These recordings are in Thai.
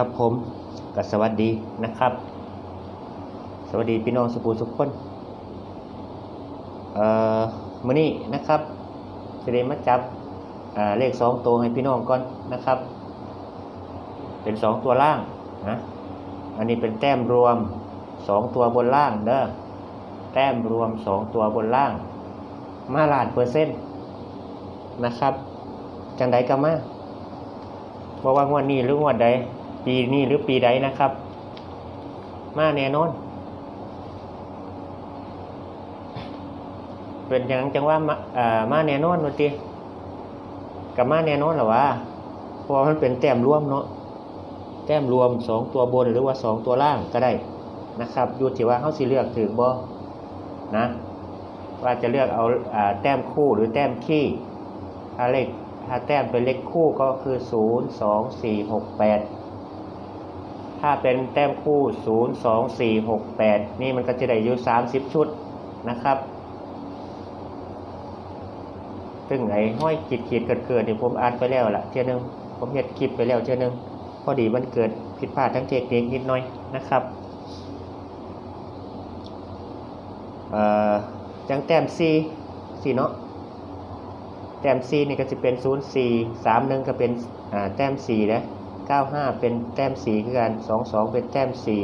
ครับผมก็สวัสดีนะครับ สวัสดีพี่น้องสุภูทุกคนเอ่อมื้อนี้นะครับจะได้มาจับเลขสองตัวให้พี่น้องก่อนนะครับ เป็นสองตัวล่างนะอันนี้เป็นแต้มรวมสองตัวบนล่างเด้อแต้มรวมสองตัวบนล่าง มาลานเปอร์เซ็นต์นะครับ จังใดก็มาบอกว่างวดนี้หรืองวดใด ปีนี้หรือปีใดนะครับ มาแน่นอน เป็นอย่างจังว่ามาอ่ามาแน่นอนวันทีกับมาแน่นอนหรอวะเพราะมันเป็นแต้มรวมเนาะแต้มรวมสองตัวบนหรือว่าสองตัวล่างก็ได้นะครับอยู่ที่ว่าเขาสิเลือกถือบ่นะ ว่าจะเลือกเอาอแต้มคู่หรือแต้มขี้ถ้าเลขถ้าแต้มเป็นเลขคู่ก็คือศูนย์สองสี่หกแปด ถ้าเป็นแต้มคู่ศูนย์สองสี่หกแปดนี่มันก็จะได้อยู่สามสิบชุดนะครับซึ่งไอ้ห้อยขีดขีดเกิดเกิดเนี่ยผมอ่านไปแล้วล่ะเท่ยหนึงผมเห็ดคลิปไปแล้วเท่ยหนึงพอดีมันเกิดผิดพลาดทั้งเทคนิคนิดหน่อยนะครับเอ่อจังแต้มซีซีเนาะแต้มซีนี่ก็จะเป็นศูนย์สี่สามหนึ่งก็เป็นแต้มสี่นะ เก้าห้าเป็นแต้มสี่คือกันสองสองเป็นแต้มสี่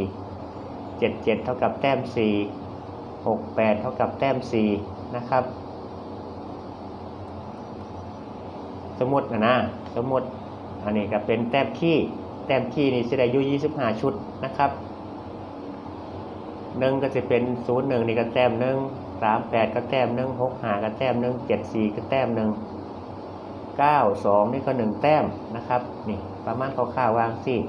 เจ็ดเจ็ดเท่ากับแต้มสี่หกแปดเท่ากับแต้มสี่นะครับ สมมตินะนะ สมมติ อันนี้ก็เป็นแต้มขี้ แต้มขี้นี่จะได้อยู่25 ชุดนะครับหนึ่งก็จะเป็นศูนย์หนึ่งนี่ก็แต้มหนึ่งสามแปดก็แต้มหนึ่งหกห้าก็แต้มหนึ่งเจ็ดสี่ก็แต้มหนึ่ง เก้าสองนี่ก็หนึ่งแต้มนะครับนี่ประมาณคร่าวๆวางสี่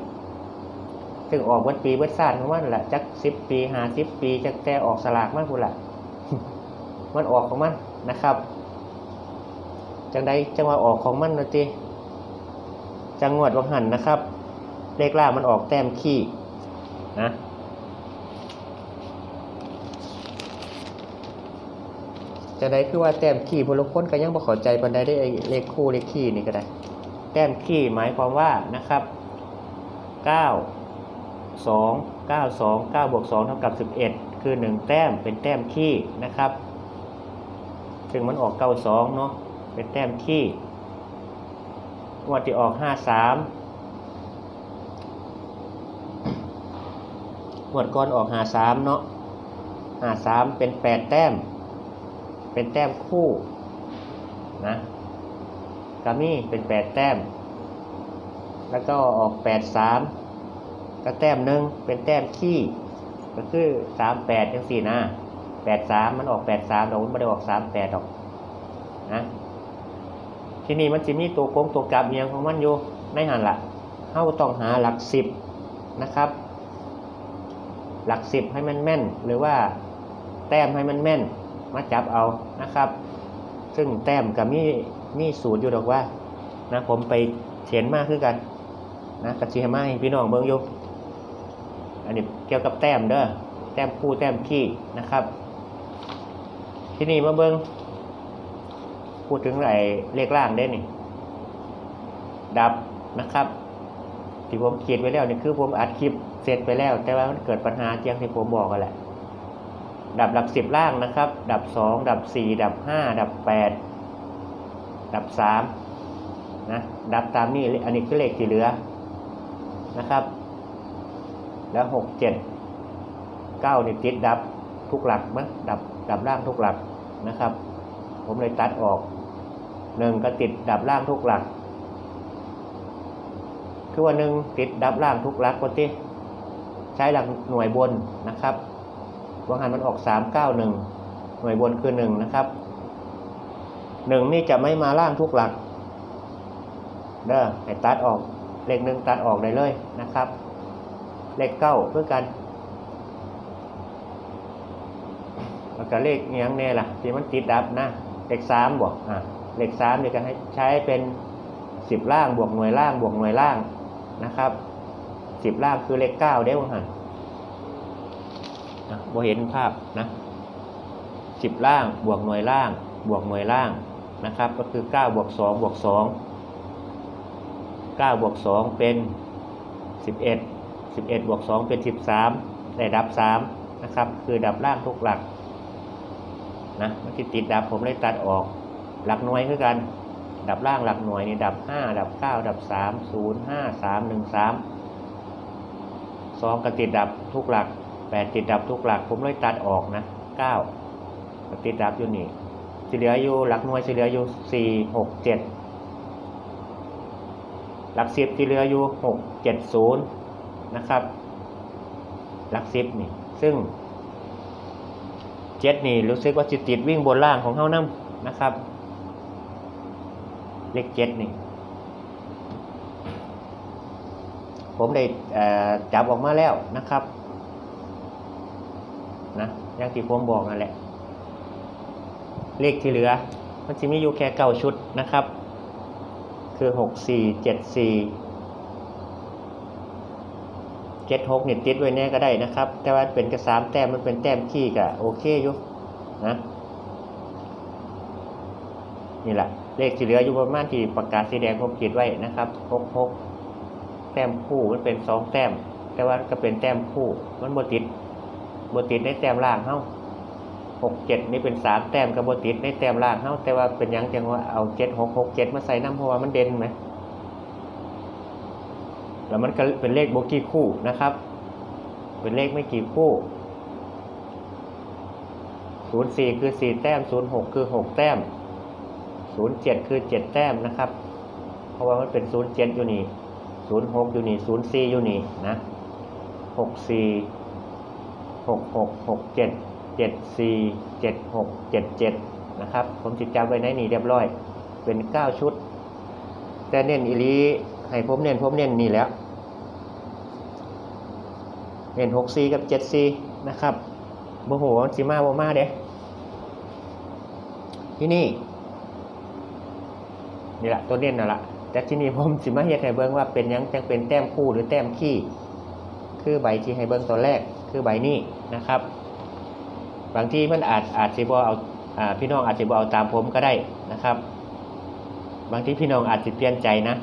ซึ่งออกวันปีวันศาสตร์ของมันแหละจักสิบปีหาสิบปีจักแต่ออกสลากมากคุณละมันออกของมันนะครับจังใดจังหวะออกของมันนะจีจังหวัดวังหันนะครับ เลขล่ามันออกแต้มขี้นะ จังใดคือว่าแต้มขี้พลคนก็ยังบ่เข้าใจปันใดได้เลขคู่เลขขี้นี่ก็ได้ แต้มขี้หมายความว่านะครับเก้าสองเก้าสองเก้าบวกสองเท่ากับสิบเอ็ดคือหนึ่งแต้มเป็นแต้มขี้นะครับซึ่งมันออกเก้าสองเนาะเป็นแต้มที่งวดที่ออกห้าสามวดก่อนออกหาสามเนาะหาสามเป็นแปดแต้ม เป็นแต้มคู่นะกามี่เป็นแปดแต้ม แล้วก็ออกแปดสามก็แต้มหนึ่งเป็นแต้มขี้ ก็คือสามแปดยังสี่นะแปดสามมันออกแปดสามเราไม่ได้ออกสามแปดหรอกนะทีนี้มันจะมีตัวโกงตัวกลับเอียงของมันอยู่ในหันละเข้าต้องหาหลักสิบนะครับ หลักสิบให้มันแม่น หรือว่าแต้มให้มันแม่น มาจับเอานะครับ ซึ่งแต้มกับมีมีสูตรอยู่ดอกว่านะผมไปเขียนมากขึ้นกันนะกระเทีมมาให้พี่น้องเบิ่งยู่อันนี้เกี่ยวกับแต้มเด้อแต้มคู่แต้มขี้นะครับ ที่นี่มาเบิ่งพูดถึงไอ้เลขล่างได้นี่ดับนะครับ ที่ผมเขียนไว้แล้วนี่คือผมอัดคลิปเสร็จไปแล้ว แต่ว่ามันเกิดปัญหาเจียงที่ผมบอกกันแหละ ดับหลักสิบล่างนะครับ ดับสองดับสี่ดับห้าดับแปดดับสามนะดับตามนี้อันนี้คือเลขที่เหลือนะครับ แล้วหกเจ็ดเก้านี่ติดดับทุกหลักมั้ยดับดับล่างทุกหลักนะครับ ผมเลยตัดออกหนึ่งก็ติดดับล่างทุกหลัก คือว่าหนึ่งติดดับล่างทุกหลักก็ที่ใช้หลักหน่วยบนนะครับ วงหันมันออกสามเก้าหนึ่งหน่วยบนคือหนึ่งนะครับหนึ่งนี่จะไม่มาล่างทุกหลักเด้อให้ตัดออกเลขหนึ่งตัดออกได้เลยนะครับ เลขเก้าเพื่อกันแล้วก็เลขยังแน่ล่ะที่มันติดดับนะเลขสามบวกอะเลขสามเนี่ยก็ให้ใช้เป็นสิบล่างบวกหน่วยล่างบวกหน่วยล่างนะครับสิบล่างคือเลขเก้าเด้วงหัน อะบ่เห็นภาพนะสิบล่างบวกหน่วยล่าง บวกหน่วยล่างนะครับ ก็คือเก้าบวกสองบวกสองเก้าบวกสองเป็นสิบเอ็ดสิบเอ็ดบวกสองเป็นสิบสามได้ดับสามนะครับ คือดับล่างทุกหลักนะมันติดติดดับผมเลยตัดออก หลักหน่วยคือกัน ดับล่างหลักหน่วยนี่ดับห้าดับเก้าดับสามศูนย์ห้าสามหนึ่งสามสองก็ติดดับทุกหลัก แปดติดดับทุกหลัก ผมเลยตัดออกนะเก้าติดดับอยู่นี่ที่เหลืออยู่หลักหน่วยที่เหลืออยู่สี่หกเจ็ดหลักสิบที่เหลืออยู่หกเจ็ดศูนย์นะครับ หลักสิบนี่ ซึ่งเจ็ดนี่รู้สึกว่าจิตติดวิ่งบนล่างของเฮานํนะครับ เลขเจ็ดนี่ผมได้จับออกมาแล้วนะครับ นะอย่างที่ผมบอกนั่นแหละ เลขที่เหลือ มันจะมีอยู่แค่เก้าชุดนะครับ คือหกสี่เจ็ดสี่เจ็ดหกนี่ติดไว้แน่ก็ได้นะครับ แต่ว่าเป็นกระสามแต้มมันเป็นแต้มขี้กะโอเคอยู่นะนี่แหละเลขที่เหลืออยู่ประมาณที่ประกาศสีแดงผมขีดไว้นะครับหกหกแต้มคู่มันเป็นสองแต้ม แต่ว่าก็เป็นแต้มคู่มันบติด บติดในแต้มล่างเฮ้าหกเจ็ดนี่เป็นสามแต้มกับบติดในแต้มล่างเฮ้าแต่ว่าเป็นยังจังว่าเอาเจ็ดหกหกเจ็ดมาใส่น้ำเพราะว่ามันเด่นไหมแล้วมันก็เป็นเลขโบกี้คู่นะครับ เป็นเลขไม่กี่คู่ศูนย์สี่คือสี่แต้มศูนย์หกคือหกแต้มศูนย์เจ็ดคือเจ็ดแต้มนะครับ เพราะว่ามันเป็นศูนย์เจ็ดอยู่นี่ศูนย์หกอยู่นี่ศูนย์สี่อยู่นี่นะหกสี่ หกหกหกเจ็ดเจ็ดสี่เจ็ดหกเจ็ดเจ็ดนะครับผมจิตจำไว้ในนี่เรียบร้อย เป็นเก้าชุด แต่เน้นอีหลีให้ผมเน้นผมเน้นนี่แล้วเน้นหกสี่กับเจ็ดสี่นะครับโมโหมันสิมาบ่มาเด้ที่นี่นี่แหละตัวเน้นนั่นแหละแต่ที่นี่ผมสิมาเฮ็ดให้เบิ่งว่าเป็นยังจังเป็นแต้มคู่หรือแต้มขี้ คือใบที่ให้เบิ่งตัวแรก คือใบนี้นะครับ บางที่มันอาจอาจสิบ่เอาอพี่น้องอาจสิบ่เอาตามผมก็ได้นะครับ บางที่พี่น้องอาจสิเปลี่ยนใจนะ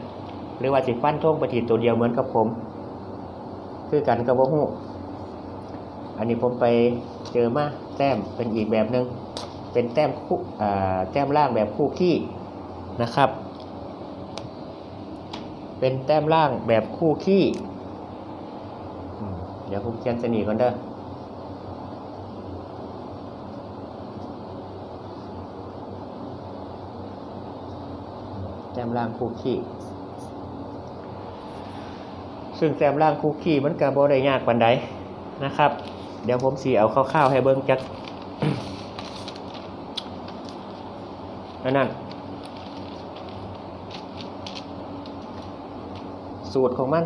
หรือว่าสิฟันท่งไปที่ตัวเดียวเหมือนกับผม คือกันกับบ่ฮู้อันนี้ผมไปเจอมาแต้มเป็นอีกแบบหนึงเป็นแต้มคู่แต้มล่างแบบคู่ขี้นะครับ เป็นแต้มล่างแบบคู่ขี้ เดี๋ยวผมเขียนสนีก่อนเด้อแต้มล่างคู่ขี้ ซึ่งแต้มล่างคู่ขี้มันก็บ่ได้ยากปานใดนะครับ เดี๋ยวผมสีเอาคร่าวๆให้เบิ่งจักอันนั้นสูตรของมัน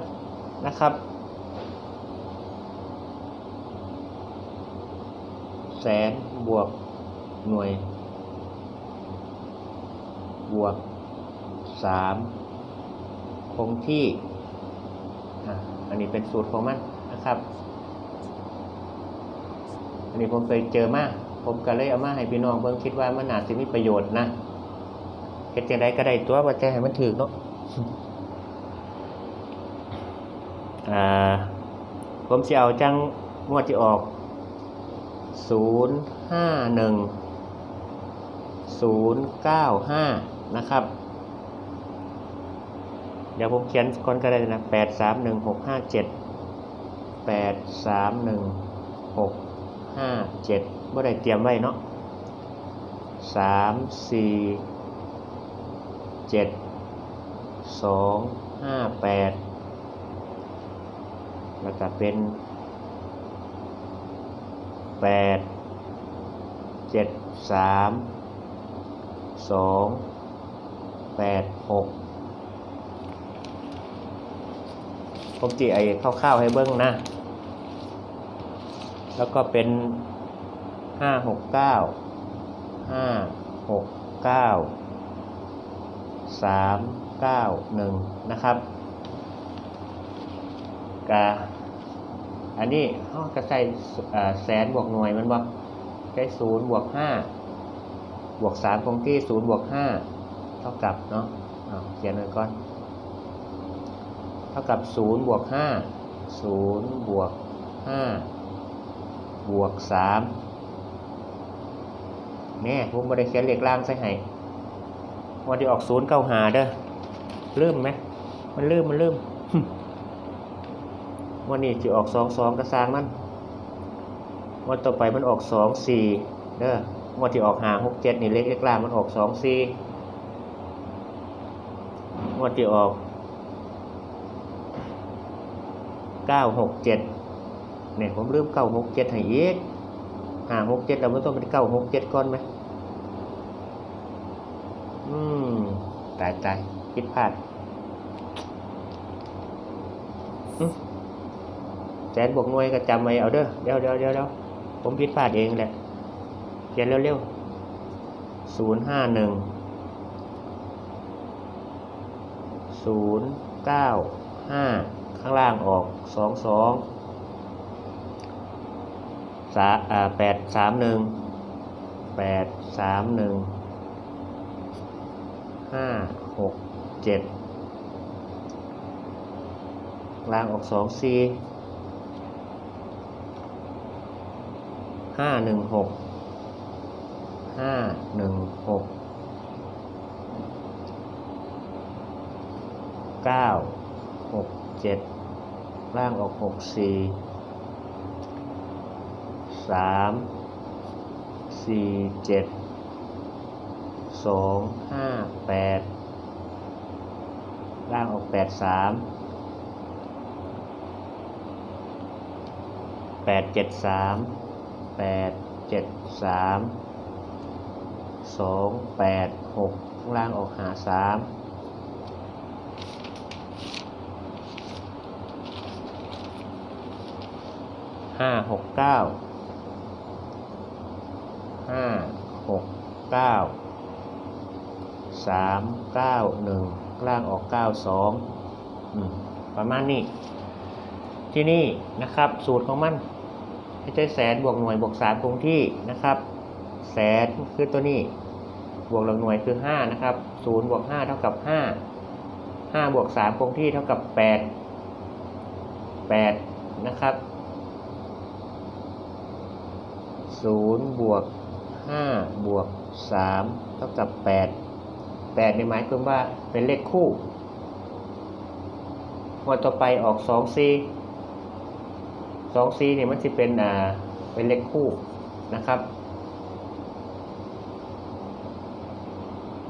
นะครับ แสนบวกหน่วย บวกสามคงที่อันนี้เป็นสูตรของมันนะครับ อันนี้ผมไปเจอมาผมก็เลยเอามาให้พี่น้องเบิ่งคิดว่ามันน่าสิมีประโยชน์นะเฮ็ดจังไดก็ได้ตัวว่าจะให้มันถึกเนาะผมจะเอาจังงวดที่ออก ศูนย์ห้าหนึ่งศูนย์เก้าห้านะครับ เดี๋ยวผมเขียนคนก็ได้นะแปดสามหนึ่งหกห้าเจ็ดแปดสามหนึ่งหกห้าเจ็ดเมื่อใดเตรียมไว้เนาะสามสี่เจ็ดสองห้าแปดแล้วก็เป็น แปดเจ็ดสามสองแปดหกผมจีไอคร่าวๆให้เบิ้งนะ แล้วก็เป็นห้าหกเก้าห้าหกเก้าสามเก้าหนึ่งนะครับกา อันนี้เขาก็ใส่แสนบวกหน่วยมันบอกใช้ศูนย์บวกห้าบวกสามคงที่ศูนย์บวกห้าเท่ากับเนาะเขียนไว้ก่อน เท่ากับศูนย์บวกห้าศูนย์บวกห้าบวกสามแน่ผมไม่ได้เขียนเลขล่างใส่ให้วันที่ออกศูนย์เก้าหาเด้อลืมไหมมันลืมมันลืม วันนี้จะออกสองสองกระซางมันวันต่อไปมันออกสองสี่เด้อวันที่ออกหาหกเจ็ดนี่เลขเลขล่างมันออกสองสี่วันที่ออกเก้าหกเจ็ดเนี่ยผมลืมเก้าหกเจ็ดให้อีกหาหกเจ็ดเราไม่ต้องเป็นเก้าหกเจ็ดก่อนไหมอืมตายตายคิดพลาด แสนบวกหน่วยก็จำไว้เอาเด้อเดี๋ยวเดี๋ยวเดี๋ยวเดี๋ยวผมผิดพลาดเองแหละเขียนเร็วๆศูนย์ห้าหนึ่งศูนย์เก้าห้าข้างล่างออกสองสองสาอ่าแปดสามหนึ่งแปดสามหนึ่งห้าหกเจ็ดล่างออกสองสี่ ห้าหนึ่งหกห้าหนึ่งหกเก้าหกเจ็ดล่างออกหกสี่สามสี่เจ็ดสองห้าแปดล่างออกแปดสามแปดเจ็ดสาม แปดเจ็ดสามสองแปดหกข้างล่างออกหาสามห้าหกเก้าห้าหกเก้าสามเก้าหนึ่งล่างออกเก้าสองประมาณนี้ ที่นี่นะครับสูตรของมัน ไม่ใช่แสนบวกหน่วยบวกสามคงที่นะครับแสนคือตัวนี้บวกหลักหน่วยคือห้านะครับศูนย์บวกห้าเท่ากับห้าห้าบวกสามคงที่เท่ากับแปดแปดนะครับศูนย์บวกห้าบวกสามเท่ากับแปดแปดในหมายความว่าเป็นเลขคู่งวันต่อไปออกสองซี สองซีเนี่ยมันจะเป็นอ่าเป็นเลขคู่นะครับ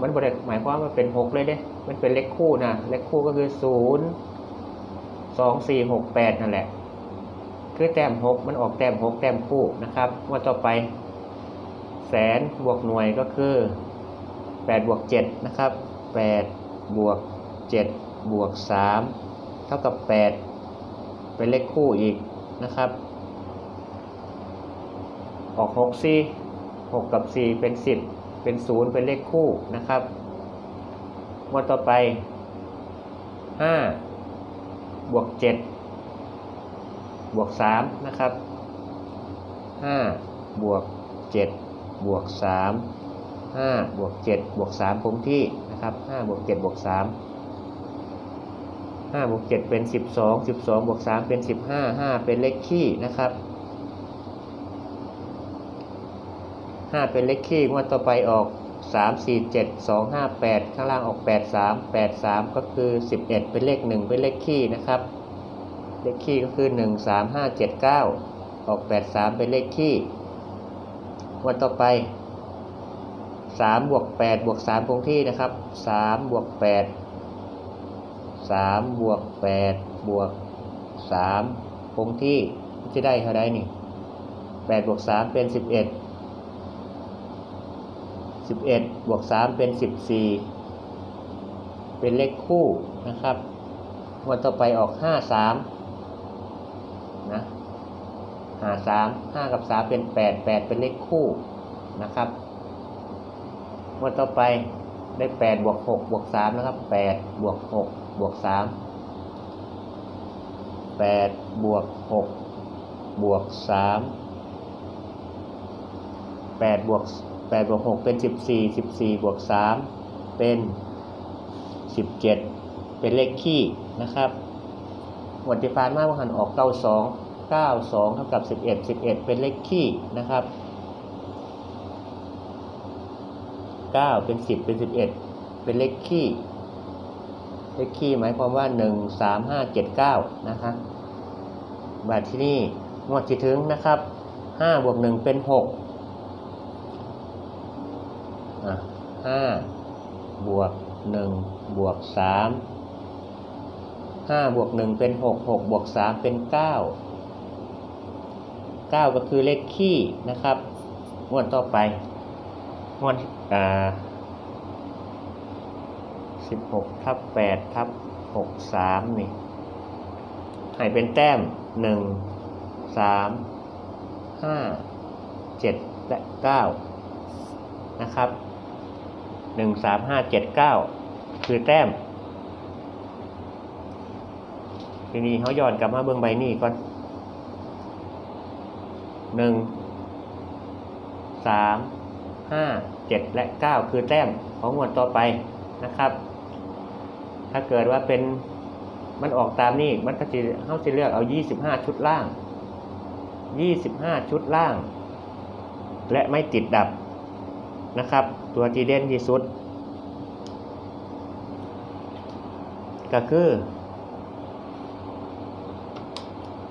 มันบริหมายความว่าเป็นหกเลยเด้มันเป็นเลขคู่นะเลขคู่ก็คือศูนย์สองสี่หกแปดนั่นแหละ คือแต้มหกมันออกแต้มหกแต้มคู่นะครับว่าต่อไปแสนบวกหน่วยก็คือแปดบวกเจ็ดนะครับแปดบวกเจ็ดบวกสามเท่ากับแปดเป็นเลขคู่อีก นะครับ ออกหกสี่หกกับสี่เป็นสิบเป็นศูนย์เป็นเลขคู่นะครับงวดต่อไปห้าบวกเจ็ดบวกสามนะครับห้าบวกเจ็ดบวกสามห้าบวกเจ็ดบวกสามคงที่นะครับห้าบวกเจ็ดบวกสามห้าบวกเจ็ดเป็นสิบสองสิบสองบวกสามเป็นสิบห้าห้าเป็นเลขคี่นะครับห้าเป็นเลขคี่งวดต่อไปออกสามสี่เจ็ดสองห้าแปดข้างล่างออกแปดสามแปดสามก็คือสิบเอ็ดเป็นเลขหนึ่งเป็นเลขคี่นะครับ เลขคี่ก็คือหนึ่งสามห้าเจ็ดเก้าออกแปดสามเป็นเลขคี่งวันต่อไปสามบวกแปดบวกสามคงที่นะครับสามบวกแปด สามบวกแปดบวกสามคงที่จะได้เท่าไรนี่แปดบวกสามเป็นสิบเอ็ดสิบเอ็ดบวกสามเป็นสิบสี่เป็นเลขคู่นะครับวันต่อไปออกห้าสามนะหาสามห้ากับสามเป็นแปดแปดเป็นเลขคู่นะครับวันต่อไปได้แปดบวกหกบวกสามนะครับแปดบวกหก บวกสามแปดบวกหกบวกสามแปดบวกแปดบวกหกเป็นสิบสี่สิบสี่บวกสามเป็นสิบเจ็ดเป็นเลขคี่นะครับงวดที่ผ่านมาว่าหันออกเก้าสองเก้าสองเท่ากับสิบเอ็ดสิบเอ็ดเป็นเลขคี่นะครับเก้าเป็นสิบเป็นสิบเอ็ดเป็นเลขคี่ เลขคี่หมายความว่าหนึ่งสามห้าเจ็ดเก้านะคะบัดที่นี่งวดที่ถึงนะครับห้าบวกหนึ่งเป็นหกห้าบวกหนึ่งบวกสามห้าบวกหนึ่งเป็นหกหกบวกสามเป็นเก้าเก้าก็คือเลขคี่นะครับ งวดต่อไป งวดอ่า สิบหกทับแปดทับหกสามนี่ให้เป็นแต้มหนึ่งสามห้าเจ็ดและเก้านะครับหนึ่งสามห้าเจ็ดเก้าคือแต้ม ทีนี้เขาย้อนกลับมาเบื้องใบนี้ก่อนหนึ่งสามห้าเจ็ดและเก้าคือแต้มของหมวดต่อไปนะครับ ถ้าเกิดว่าเป็นมันออกตามนี้มันก็จะเขาจะเลือกเอายี่สิบห้าชุดล่างยี่สิบห้าชุดล่าง และไม่ติดดับนะครับ ตัวที่เด่นที่สุด ก็คือ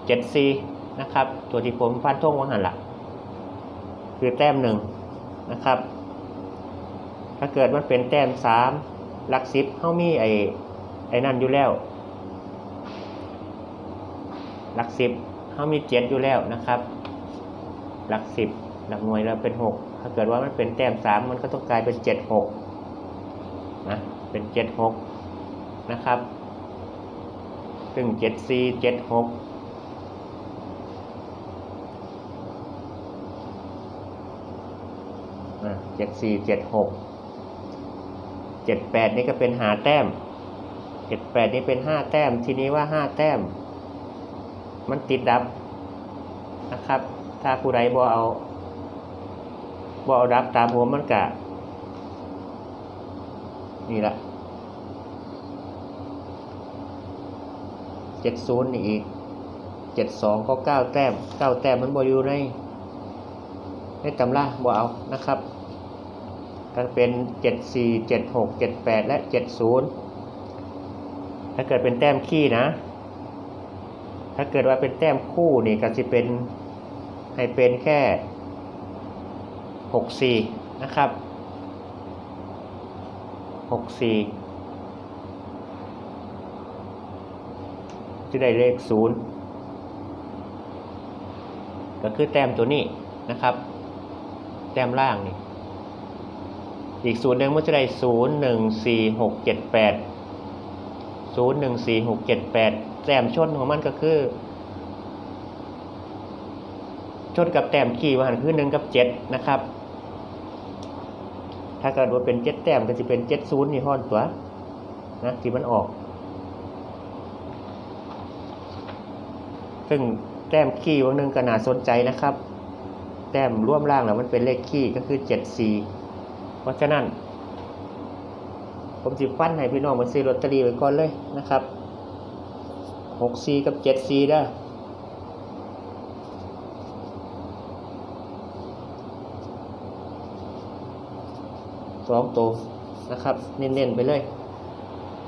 เจ็ดซีนะครับ ตัวที่ผมฟันทงว่าหันหลักคือแต้มหนึ่งนะครับ ถ้าเกิดมันเป็นแต้มสามหลักสิบเขามีไอ ไอ้นั่นอยู่แล้วหลักสิบเขามีเจ็ดอยู่แล้วนะครับ หลักสิบหลักหน่วยแล้วเป็นหกถ้าเกิดว่ามันเป็นแต้มสามมันก็ต้องกลายเป็นเจ็ดหกนะเป็นเจ็ดหกนะครับ ซึ่งเจ็ดสี่เจ็ดหกเจ็ดสี่เจ็ดหกเจ็ดแปดนี่ก็เป็นหาแต้ม เจ็ดแปดนี่เป็นห้าแต้ม ทีนี้ว่าห้าแต้ม มันติดดับนะครับ ถ้าผู้ใดบ่เอาบ่เอาดับตามผมมันกะนี่ละเจ็ดศูนย์นี่อีกเจ็ดสองก็เก้าแต้มเก้าแต้มมันบ่อยู่ในในตำราบ่เอานะครับก็เป็นเจ็ดสี่เจ็ดหกเจ็ดแปดและเจ็ดศูนย์ ถ้าเกิดเป็นแต้มขี้นะ ถ้าเกิดว่าเป็นแต้มคู่นี่ก็จะเป็นให้เป็นแค่ 64 นะครับ 64 จะได้เลข 0 ก็คือแต้มตัวนี้นะครับ แต้มล่างนี่ อีกศูนย์หนึ่งมันจะได้ 0 1 4 6 7 8 ศูนย์หนึ่งสี่หกเจ็ดแปดแต้มชนของมันก็คือชนกับแต้มขี่ว่าหันคือหนึ่งกับเจ็ดนะครับ ถ้าเกิดว่าเป็นเจ็ดแต้มก็จะเป็นเจ็ดศูนย์นี่ห้อนตัวนะที่มันออก ซึ่งแต้มขี้วันหนึ่งก็น่าสนใจนะครับ แต้มร่วมล่างแล้วมันเป็นเลขขี้ก็คือเจ็ดสี่เพราะฉะนั้น ผมจิฟันให้พี่น้องมาซื้อลอตเตอรี่ไว้ก่อนเลยนะครับหกสี่กับเจ็ดสี่ได้สองตัวนะครับเน้นๆไปเลย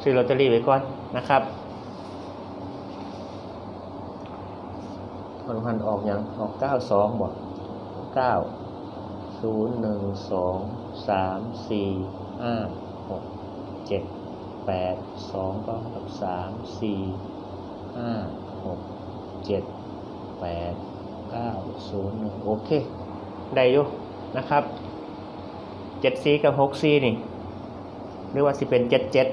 ซื้อลอตเตอรี่ไว้ก่อนนะครับมันพันออกอย่างออกเก้าสองบอกเก้าศูนย์หนึ่งสองสามสี่ห้าหก เจ็ดแปดสองก็กับสามสี่ห้าหกเจ็ดแปดเก้าศูนย์หนึ่งโอเค ได้อยู่นะครับเจ็ดซีกับหกซีนี่หรือว่าสิเป็นเจ็ดเจ็ด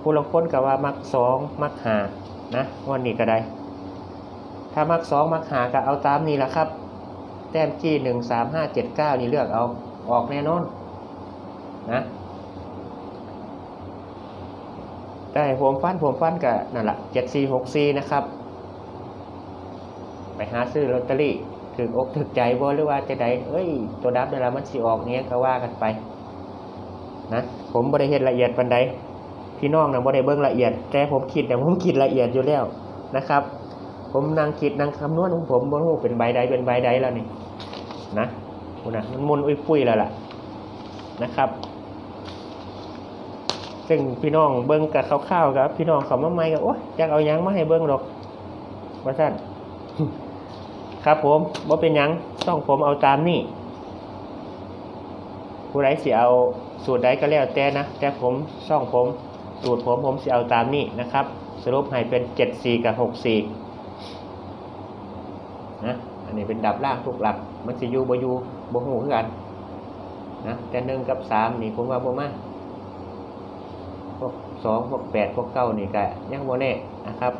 ผู้ลงคนกับว่ามักสองมักหานะวันนี้ก็ได้ ถ้ามักสองมักหาก็เอาตามนี้แหละครับ แต้มจี้หนึ่งสามห้าเจ็ดเก้านี่เลือกเอาออกแน่นอน นะแต่ผมฟันผมฟันกับนั่นแหละเจ็ดสี่หกสี่นะครับ ไปหาซื้อลอตเตอรี่ถึงอกถึกใจบ่หรือว่าจะได้เอ้ย ตัวดับเวลามันสิออกเนี้ยก็ว่ากันไป นะผมบริเหตุละเอียดปันใดพี่น้องนะบ่ได้เบิ่งละเอียด แต่ผมคิดแต่ผมคิดละเอียดอยู่แล้วนะครับ ผมนั่งคิดนั่งคำนวณของผมบ่รู้เป็นใบใดเป็นใบใดแล้วนี่นะคุณนะมันมุนอุ้ยปุ้ยแล้วล่ะนะครับ ซึ่งพี่น้องเบิ่งกับคร่าวๆครับ พี่น้องเขามาใหม่ก็โอ๊ยอยากเอายังมาให้เบิ่งหรอกว่าซั่นครับผมบ่เป็นยังต้องผมเอาตามนี่ผู้ใดสิเอาสูตรใดก็แล้วแต่นะแต่ผมช่องผมสูตรผมผมสิเอาตามนี้นะครับ สรุปให้เป็นเจ็ดสี่กับหกสี่นะอันนี้เป็นดับล่างทุกหลักมันสิยูบอยู่บ่หูคือกันนะแต่หนึ่งกับสามนี่ผมว่าบ่มาก สองพวกแปดพวกเก้านี่ก็ยังบ่แน่นะครับ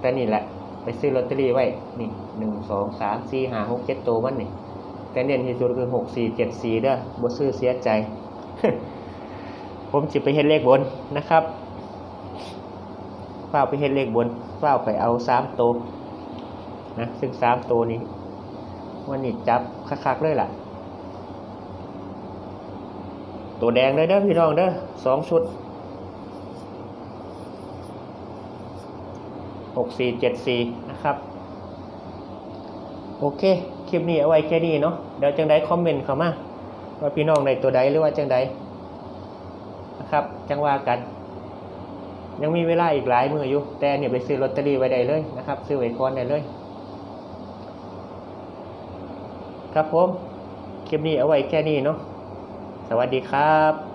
แต่นี่แหละ ไปซื้อลอตเตอรี่ไว้ นี่หนึ่งสองสามสี่ห้าหกเจ็ดตัวมันนี่แต่เน้นที่สุดคือหกสี่เจ็ดสี่เด้อบ่ซื้อเสียใจ ผมจิไปเฮ็ดเลขบนนะครับเฝ้าไปเฮ็ดเลขบนเฝ้าไปเอาสามตัวนะซึ่งสามตัวนี้วันนี้จับคักๆเลยล่ะ ตัวแดงเลยเด้อพี่น้องเด้อสองชุดหกสี่เจ็ดสี่นะครับ โอเค คลิปนี้เอาไว้แค่นี้เนาะเดี๋ยวจังไดคอมเมนต์เข้ามาว่าพี่น้องในตัวใดหรือว่าจังไดนะครับ จังว่ากัน ยังมีเวลาอีกหลายมืออยู่ แต่เนี่ยไปซื้อลอตเตอรี่ไว้ได้เลยนะครับ ซื้อไว้ก่อนได้เลย ครับผม คลิปนี้เอาไว้แค่นี้เนาะ สวัสดีครับ